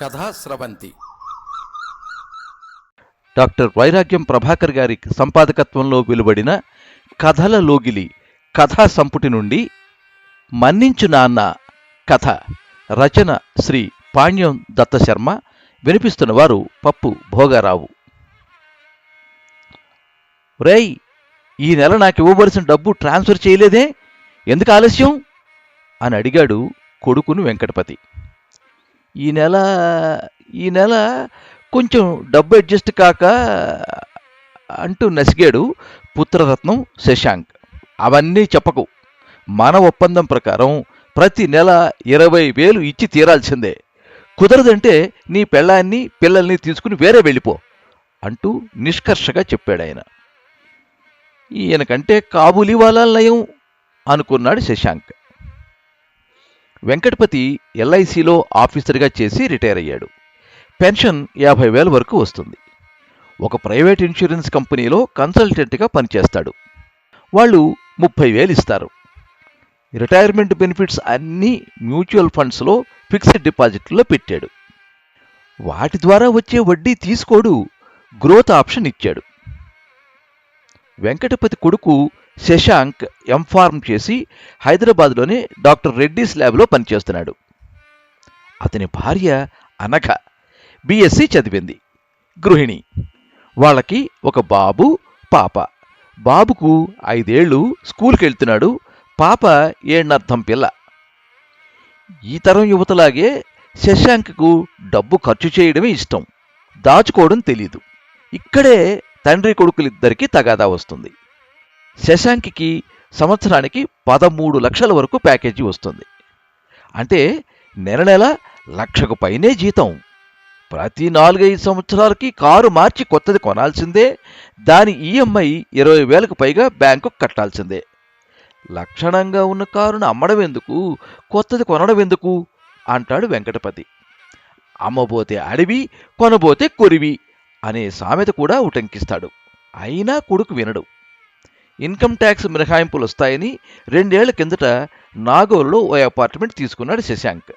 కథా స్రవంతి. డాక్టర్ వైరాగ్యం ప్రభాకర్ గారి సంపాదకత్వంలో వెలువడిన కథల లోగిలి కథా సంపుటి నుండి మన్నించు నాన్న కథ. రచన శ్రీ పాణ్యం దత్తశర్మ వినిపిస్తున్నవారు పప్పు భోగారావు. రేయ్ ఈ నెల నాకు ఇవ్వవలసిన డబ్బు ట్రాన్స్ఫర్ చేయలేదే? ఎందుకు ఆలస్యం? అని అడిగాడు కొడుకును వెంకటపతి. ఈ నెల ఈ నెల కొంచెం డబ్బు అడ్జస్ట్ కాక అంటూ నసిగాడు పుత్రరత్నం శశాంక్. అవన్నీ చెప్పకు. మన ఒప్పందం ప్రకారం ప్రతి నెల ఇరవై వేలు ఇచ్చి తీరాల్సిందే. కుదరదంటే నీ పెళ్ళాన్ని పిల్లల్ని తీసుకుని వేరే వెళ్ళిపో అంటూ నిష్కర్షగా చెప్పాడు ఆయన ఈయనకంటే కాబూలి వాళ్ళ నయం అనుకున్నాడు శశాంక్. వెంకటపతి ఎల్ఐసిలో ఆఫీసర్గా చేసి రిటైర్ అయ్యాడు. పెన్షన్ యాభై వేల వరకు వస్తుంది. ఒక ప్రైవేట్ ఇన్సూరెన్స్ కంపెనీలో కన్సల్టెంట్గా పనిచేస్తాడు. వాళ్ళు ముప్పై వేలు ఇస్తారు. రిటైర్మెంట్ బెనిఫిట్స్ అన్నీ మ్యూచువల్ ఫండ్స్లో ఫిక్స్డ్ డిపాజిట్లో పెట్టాడు. వాటి ద్వారా వచ్చే వడ్డీ తీసుకోడు. గ్రోత్ ఆప్షన్ ఇచ్చాడు. వెంకటపతి కొడుకు శశాంక్ ఎంఫార్మ్ చేసి హైదరాబాద్లోని డాక్టర్ రెడ్డిస్ ల్యాబ్లో పనిచేస్తున్నాడు. అతని భార్య అనఘ బిఎస్సి చదివింది. గృహిణి. వాళ్ళకి ఒక బాబు పాప. బాబుకు ఐదేళ్ళు స్కూల్కి వెళ్తున్నాడు పాప ఏడనర్థం పిల్ల. ఈ తరం యువతలాగే శశాంక్కు డబ్బు ఖర్చు చేయడమే ఇష్టం. దాచుకోవడం తెలీదు. ఇక్కడే తండ్రి కొడుకులిద్దరికీ తగాదా వస్తుంది. శశాంక్కి సంవత్సరానికి పదమూడు లక్షల వరకు ప్యాకేజీ వస్తుంది. అంటే నెల నెల లక్షకు పైనే జీతం. ప్రతి నాలుగైదు సంవత్సరాలకి కారు మార్చి కొత్తది కొనాల్సిందే దాని ఈఎంఐ ఇరవై వేలకు పైగా బ్యాంకు కట్టాల్సిందే. లక్షణంగా ఉన్న కారును అమ్మడం ఎందుకు కొత్తది కొనడం ఎందుకు అంటాడు వెంకటపతి. అమ్మబోతే అడవి కొనబోతే కొరివి అనే సామెత కూడా ఉటంకిస్తాడు. అయినా కొడుకు వినడు. ఇన్కమ్ ట్యాక్స్ మినహాయింపులు వస్తాయని రెండేళ్ళ కిందట నాగోలులో ఓ అపార్ట్మెంట్ తీసుకున్నాడు శశాంక్.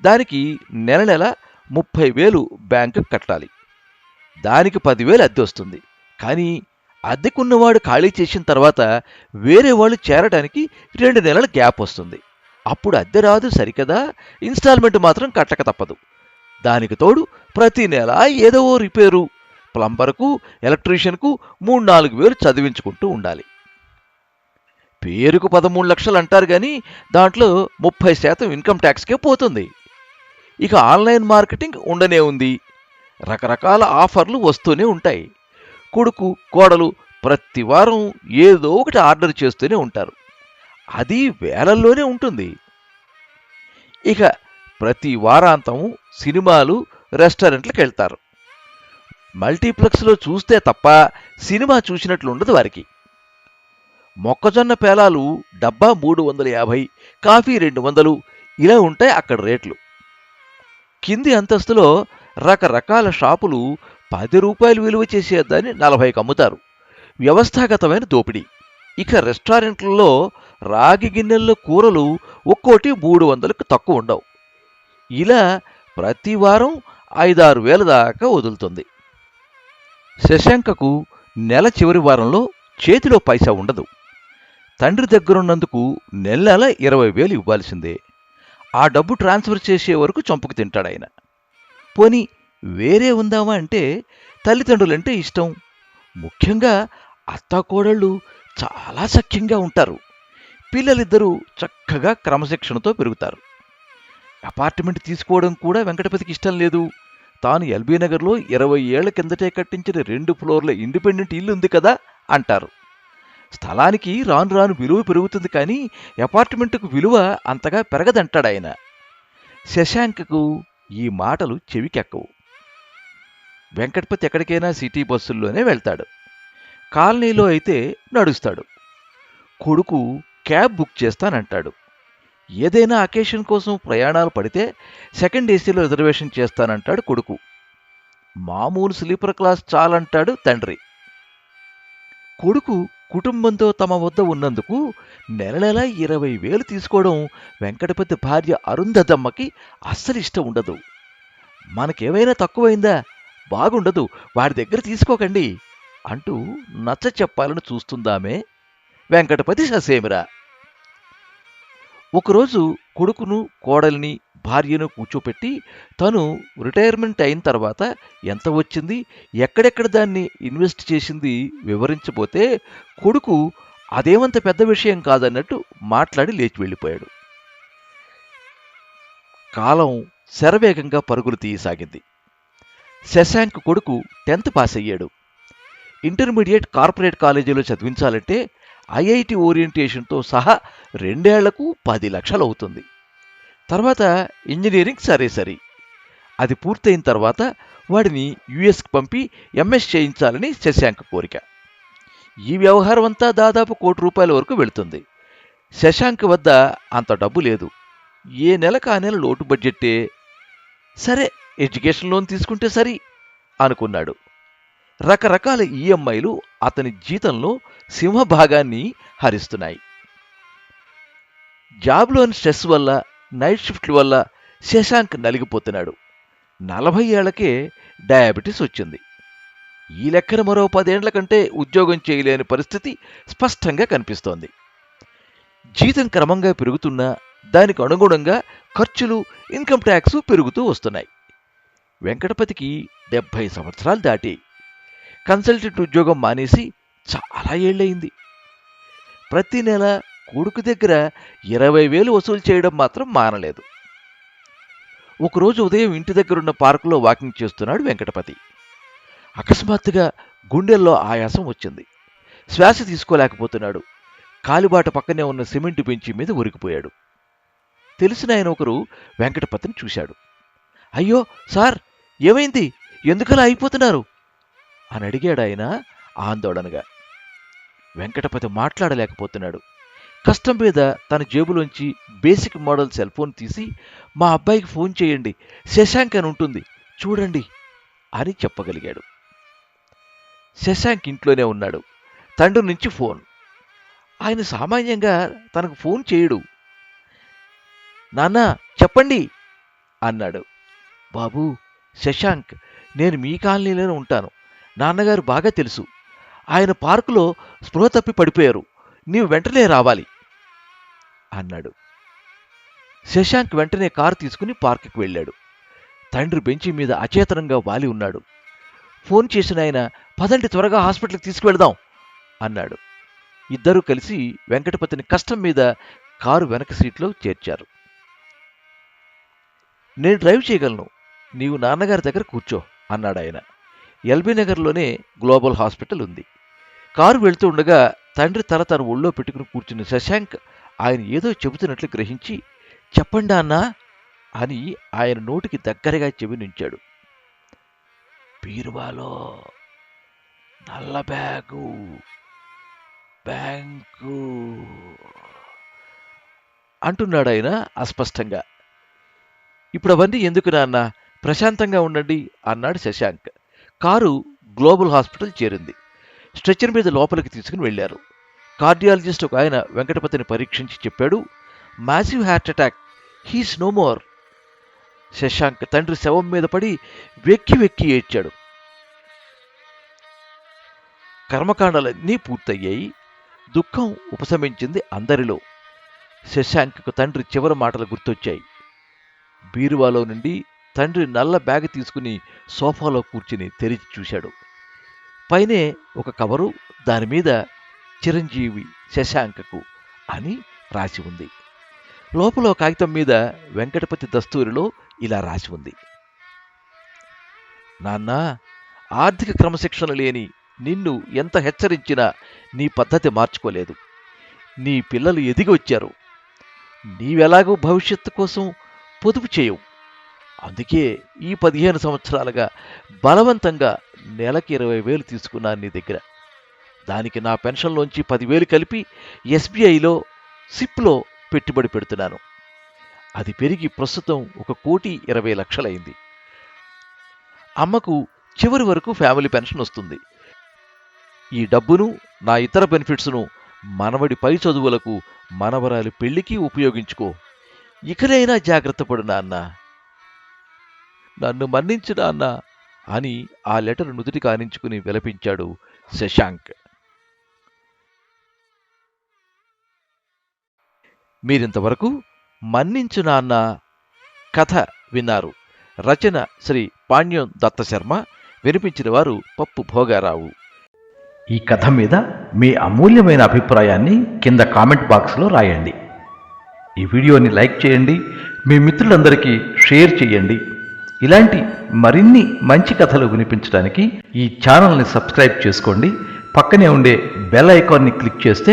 దానికి నెల నెల ముప్పై వేలు బ్యాంకు కట్టాలి. దానికి పదివేలు అద్దె వస్తుంది. కానీ అద్దెకున్నవాడు ఖాళీ చేసిన తర్వాత వేరే వాళ్ళు చేరడానికి రెండు నెలల గ్యాప్ వస్తుంది. అప్పుడు అద్దె రాదు సరికదా? ఇన్స్టాల్మెంట్ మాత్రం కట్టక తప్పదు. దానికి తోడు ప్రతి నెల ఏదో రిపేరు. ప్లంబర్కు ఎలక్ట్రీషియన్కు మూడు నాలుగు వేలు చదివించుకుంటూ ఉండాలి. పేరుకు పదమూడు లక్షలు అంటారు కానీ దాంట్లో ముప్పై శాతం ఇన్కమ్ ట్యాక్స్కే పోతుంది. ఇక ఆన్లైన్ మార్కెటింగ్ ఉండనే ఉంది. రకరకాల ఆఫర్లు వస్తూనే ఉంటాయి. కొడుకు కోడలు ప్రతి వారం ఏదో ఒకటి ఆర్డర్ చేస్తూనే ఉంటారు. అది వేలల్లోనే ఉంటుంది. ఇక ప్రతి వారాంతం సినిమాలు రెస్టారెంట్లకు వెళ్తారు. మల్టీప్లెక్స్లో చూస్తే తప్ప సినిమా చూసినట్లు ఉండదు వారికి. మొక్కజొన్న పేలాలు డబ్బా మూడు వందల యాభై కాఫీ రెండు వందలు ఇలా ఉంటాయి అక్కడ రేట్లు. కింది అంతస్తులో రకరకాల షాపులు పది రూపాయలు విలువ చేసేదాన్ని నలభైకి అమ్ముతారు. వ్యవస్థాగతమైన దోపిడీ. ఇక రెస్టారెంట్లలో రాగి గిన్నెల్లో కూరలు ఒక్కోటి మూడు వందలకు తక్కువ ఉండవు. ఇలా ప్రతి వారం ఐదారు వేల దాకా వదులుతుంది. శశాంకకు నెల చివరి వారంలో చేతిలో పైసా ఉండదు. తండ్రి దగ్గరున్నందుకు నెల నెల ఇరవై వేలు ఇవ్వాల్సిందే. ఆ డబ్బు ట్రాన్స్ఫర్ చేసే వరకు చంపుకు తింటాడాయన పోని వేరే ఉందామా అంటే తల్లిదండ్రులంటే ఇష్టం. ముఖ్యంగా అత్తాకోడళ్ళు చాలా సఖ్యంగా ఉంటారు. పిల్లలిద్దరూ చక్కగా క్రమశిక్షణతో పెరుగుతారు. అపార్ట్మెంట్ తీసుకోవడం కూడా వెంకటపతికి ఇష్టం లేదు. తాను ఎల్బీ నగర్లో ఇరవై ఏళ్ళ కిందటే కట్టించిన రెండు ఫ్లోర్ల ఇండిపెండెంట్ ఇల్లు ఉంది కదా అంటారు. స్థలానికి రాను రాను విలువ పెరుగుతుంది కానీ అపార్ట్మెంటుకు విలువ అంతగా పెరగదంటాడు ఆయన. శశాంక్కు ఈ మాటలు చెవికెక్కవు. వెంకటపతి ఎక్కడికైనా సిటీ బస్సుల్లోనే వెళ్తాడు. కాలనీలో అయితే నడుస్తాడు. కొడుకు క్యాబ్ బుక్ చేస్తానంటాడు. ఏదైనా అకేషన్ కోసం ప్రయాణాలు పడితే సెకండ్ ఏసీలో రిజర్వేషన్ చేస్తానంటాడు కొడుకు. మామూలు స్లీపర్ క్లాస్ చాలంటాడు తండ్రి. కొడుకు కుటుంబంతో తమ వద్ద ఉన్నందుకు నెల నెల ఇరవై వేలు తీసుకోవడం వెంకటపతి భార్య అరుంధతమ్మకి అస్సలు ఇష్టం ఉండదు. మనకేమైనా తక్కువైందా? బాగుండదు వాడి దగ్గర తీసుకోకండి అంటూ నచ్చ చెప్పాలని చూస్తుందామే వెంకటపతి ససేమిరా. ఒకరోజు కొడుకును కోడలిని భార్యను కూర్చోపెట్టి తను రిటైర్మెంట్ అయిన తర్వాత ఎంత వచ్చింది ఎక్కడెక్కడ దాన్ని ఇన్వెస్ట్ చేసింది వివరించబోతే కొడుకు అదేమంత పెద్ద విషయం కాదన్నట్టు మాట్లాడి లేచి వెళ్ళిపోయాడు. కాలం శరవేగంగా పరుగులు తీయసాగింది. శశాంక్ కొడుకు టెన్త్ పాస్ అయ్యాడు ఇంటర్మీడియట్ కార్పొరేట్ కాలేజీలో చదివించాలంటే ఐఐటి ఓరియంటేషన్తో సహా రెండేళ్ళకు పది లక్షలు అవుతుంది తర్వాత ఇంజనీరింగ్ సరే సరి. అది పూర్తయిన తర్వాత వాడిని యుఎస్కి పంపి ఎంఎస్ చేయించాలని శశాంక్ కోరిక. ఈ వ్యవహారం అంతా దాదాపు కోటి రూపాయల వరకు వెళుతుంది. శశాంక్ వద్ద అంత డబ్బు లేదు. ఏ నెలకు ఆ నెల లోటు బడ్జెట్టే. సరే ఎడ్యుకేషన్ లోన్ తీసుకుంటే సరి అనుకున్నాడు. రకరకాల ఈఎంఐలు అతని జీతంలో సింహభాగాన్ని హరిస్తున్నాయి. జాబ్లోని స్ట్రెస్ వల్ల నైట్ షిఫ్ట్ల వల్ల శశాంక్ నలిగిపోతున్నాడు. నలభై ఏళ్ళకే డయాబెటీస్ వచ్చింది. ఈ లెక్కన మరో పదేండ్ల కంటే ఉద్యోగం చేయలేని పరిస్థితి స్పష్టంగా కనిపిస్తోంది. జీతం క్రమంగా పెరుగుతున్నా దానికి అనుగుణంగా ఖర్చులు ఇన్కమ్ ట్యాక్స్ పెరుగుతూ వస్తున్నాయి. వెంకటపతికి డెబ్భై సంవత్సరాలు దాటి కన్సల్టెంట్ ఉద్యోగం మానేసి చాలా ఏళ్ళయింది. ప్రతి నెల కొడుకు దగ్గర ఇరవై వేలు వసూలు చేయడం మాత్రం మానలేదు. ఒకరోజు ఉదయం ఇంటి దగ్గరున్న పార్కులో వాకింగ్ చేస్తున్నాడు వెంకటపతి. అకస్మాత్తుగా గుండెల్లో ఆయాసం వచ్చింది. శ్వాస తీసుకోలేకపోతున్నాడు. కాలిబాట పక్కనే ఉన్న సిమెంట్ బెంచి మీద ఉరికిపోయాడు. తెలిసిన ఆయన ఒకరు వెంకటపతిని చూశాడు. అయ్యో సార్ ఏమైంది? ఎందుకలా అయిపోతున్నారు? అని అడిగాడు ఆయన ఆందోళనగా. వెంకటపతి మాట్లాడలేకపోతున్నాడు. కష్టం మీద తన జేబులోంచి బేసిక్ మోడల్ సెల్ ఫోన్ తీసి మా అబ్బాయికి ఫోన్ చేయండి శశాంక్ అని ఉంటుంది చూడండి అని చెప్పగలిగాడు. శశాంక్ ఇంట్లోనే ఉన్నాడు. తండ్రి నుంచి ఫోన్. ఆయన సామాన్యంగా తనకు ఫోన్ చేయడు. నాన్న చెప్పండి అన్నాడు. బాబు శశాంక్ నేను మీ కాలనీలోనే ఉంటాను. నాన్నగారు బాగా తెలుసు. ఆయన పార్కులో స్పృహ తప్పి పడిపోయారు. నీవు వెంటనే రావాలి. అన్నాడు. శశాంక్ వెంటనే కారు తీసుకుని పార్క్కి వెళ్ళాడు. తండ్రి బెంచి మీద అచేతనంగా వాలి ఉన్నాడు. ఫోన్ చేసిన ఆయన పదండి త్వరగా హాస్పిటల్కి తీసుకువెళదాం అన్నాడు. ఇద్దరూ కలిసి వెంకటపతిని కష్టం మీద కారు వెనక సీట్లో చేర్చారు. నేను డ్రైవ్ చేయగలను. నీవు నాన్నగారి దగ్గర కూర్చో అన్నాడు ఆయన. ఎల్బీ నగర్లోనే గ్లోబల్ హాస్పిటల్ ఉంది. కారు వెళ్తూ ఉండగా తండ్రి తల తన ఒళ్ళో పెట్టుకుని కూర్చున్న శశాంక్ ఆయన ఏదో చెబుతున్నట్లు గ్రహించి చెప్పండి అన్నా అని ఆయన నోటికి దగ్గరగా చెవి నుంచాడు. బీరువాలో నల్ల బ్యాగు బ్యాంకు అంటున్నాడు ఆయన అస్పష్టంగా. ఇప్పుడు అవన్నీ ఎందుకు నాన్న ప్రశాంతంగా ఉండండి అన్నాడు శశాంక్. కారు గ్లోబల్ హాస్పిటల్ చేరింది. స్ట్రెచ్చర్ మీద లోపలికి తీసుకుని వెళ్ళారు. కార్డియాలజిస్ట్ ఒక ఆయన వెంకటపతిని పరీక్షించి చెప్పాడు massive heart attack he's no more. Shashank తండ్రి శవం మీద పడి వెక్కి వెక్కి ఏడ్చాడు. కర్మకాండాలన్నీ పూర్తయ్యాయి దుఃఖం ఉపశమించింది అందరిలో. శశాంక్కు తండ్రి చివరి మాటలు గుర్తొచ్చాయి. బీరువాలో నుండి తండ్రి నల్ల బ్యాగ్ తీసుకుని సోఫాలో కూర్చుని తెరిచి చూశాడు. పైనే ఒక కవరు దాని మీద చిరంజీవి శశాంకకు అని రాసి ఉంది. లోపల కాగితం మీద వెంకటపతి దస్తూరిలో ఇలా రాసి ఉంది. నాన్న ఆర్థిక క్రమశిక్షణ లేని నిన్ను ఎంత హెచ్చరించినా నీ పద్ధతి మార్చుకోలేదు. నీ పిల్లలు ఎదిగి వచ్చారు. నీవెలాగో భవిష్యత్తు కోసం పొదుపు చేయవు. అందుకే ఈ పదిహేను సంవత్సరాలుగా బలవంతంగా నెలకి ఇరవై వేలు తీసుకున్నాను నీ దగ్గర. దానికి నా పెన్షన్లోంచి పదివేలు కలిపి ఎస్బీఐలో సిప్లో పెట్టుబడి పెడుతున్నాను. అది పెరిగి ప్రస్తుతం ఒక కోటి ఇరవై లక్షలైంది. అమ్మకు చివరి వరకు ఫ్యామిలీ పెన్షన్ వస్తుంది. ఈ డబ్బును నా ఇతర బెనిఫిట్స్ను మనవడి పై చదువులకు మనవరాలి పెళ్ళికి ఉపయోగించుకో. ఇకనైనా జాగ్రత్త పడు నాన్న. నన్ను మన్నించు నాన్న అని ఆ లెటర్ నుదుటి కానించుకుని విలపించాడు శశాంక్. మీరింతవరకు మన్నించు నాన్న కథ విన్నారు. రచన శ్రీ పాణ్యం దత్తశర్మ వినిపించిన వారు పప్పు భోగారావు. ఈ కథ మీద మీ అమూల్యమైన అభిప్రాయాన్ని కింద కామెంట్ బాక్స్లో రాయండి. ఈ వీడియోని లైక్ చేయండి మీ మిత్రులందరికీ షేర్ చేయండి. ఇలాంటి మరిన్ని మంచి కథలు వినిపించడానికి ఈ ఛానల్ని సబ్స్క్రైబ్ చేసుకోండి. పక్కనే ఉండే బెల్ ఐకాన్ని క్లిక్ చేస్తే